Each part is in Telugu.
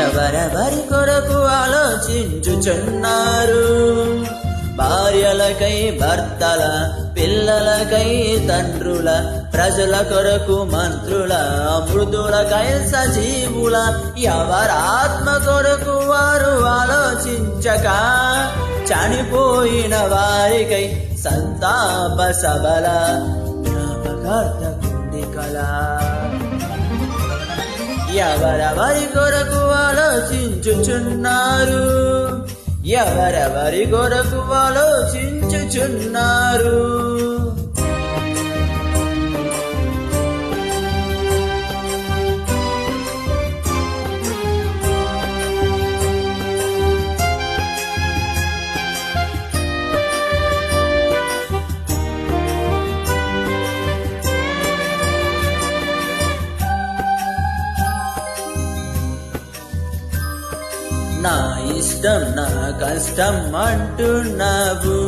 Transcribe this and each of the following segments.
ఎవరెవరి కొరకు ఆలోచించుచున్నారు? భార్యలకై భర్తల పిల్లలకై తండ్రుల ప్రజల కొరకు మంత్రుల మృదులకై సజీవుల ఎవరాత్మ కొరకు వారు ఆలోచించక చనిపోయిన వారికై సంతాప సబల జ్ఞాపకార్థ కుండికల ఎవరెవరి కొరకు ఆలోచించుచున్నారు? ఎవరెవరి కొరకు ఆలోచించుచున్నారు? నా ఇష్టం నా కష్టం అంటున్నావు.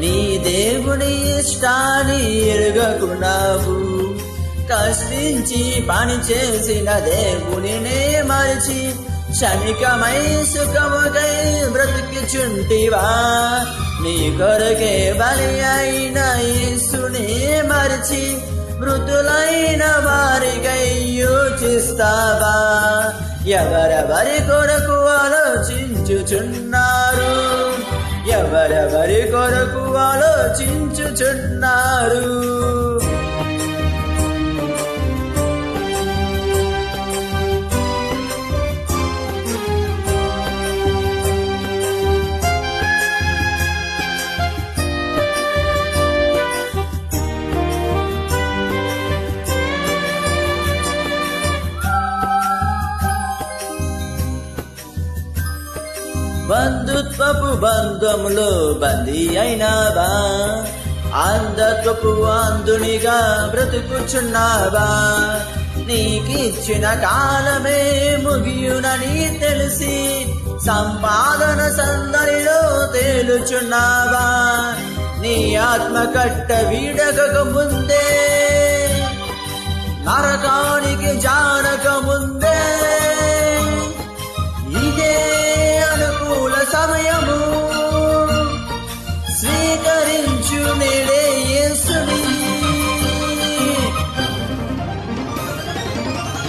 నీ దేవుని ఇష్టాన్ని ఎరుగకున్నావు. కష్టించి పని చేసిన దేవునినే మరిచి క్షణికమై సుఖముకై బ్రతికిచుంటివా? నీ కొరకే బలి అయిన యేసునే మరిచి మృతులైన వారికై యోచిస్తావా? ఎవరెవరి కొరకు ఆలోచించుచున్నారు. ఎవరెవరి కొరకు ఆలోచించుచున్నారు? బంధుత్వపు బంధములో బందీ అయినావా? అందత్వపు అందునిగా బ్రతుకుచున్నావా? నీకిచ్చిన కాలమే ముగియునని తెలిసి సంపాదన సందడిలో తేలుచున్నావా? నీ ఆత్మ కట్ట వీడక ముందే నరకానికి జా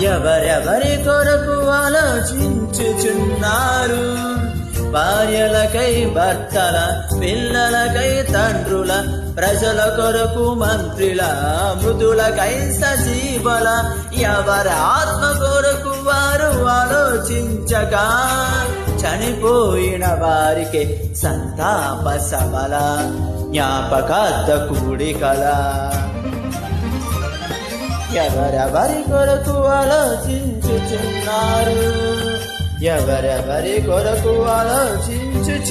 ఎవరెవరి కొరకు ఆలోచించుచున్నారు? భార్యలకై భర్తల పిల్లలకై తండ్రుల ప్రజల కొరకు మంత్రుల మృదులకై సజీవల ఎవరి ఆత్మ కొరకు వారు ఆలోచించగా చనిపోయిన వారికి సంతాప సబల జ్ఞాపకార్థ కూడికల. ఎవరెవరి కొరకు ఆలోచించుచున్నారు? ఎవరెవరి కొరకు ఆలోచించుచున్నారు?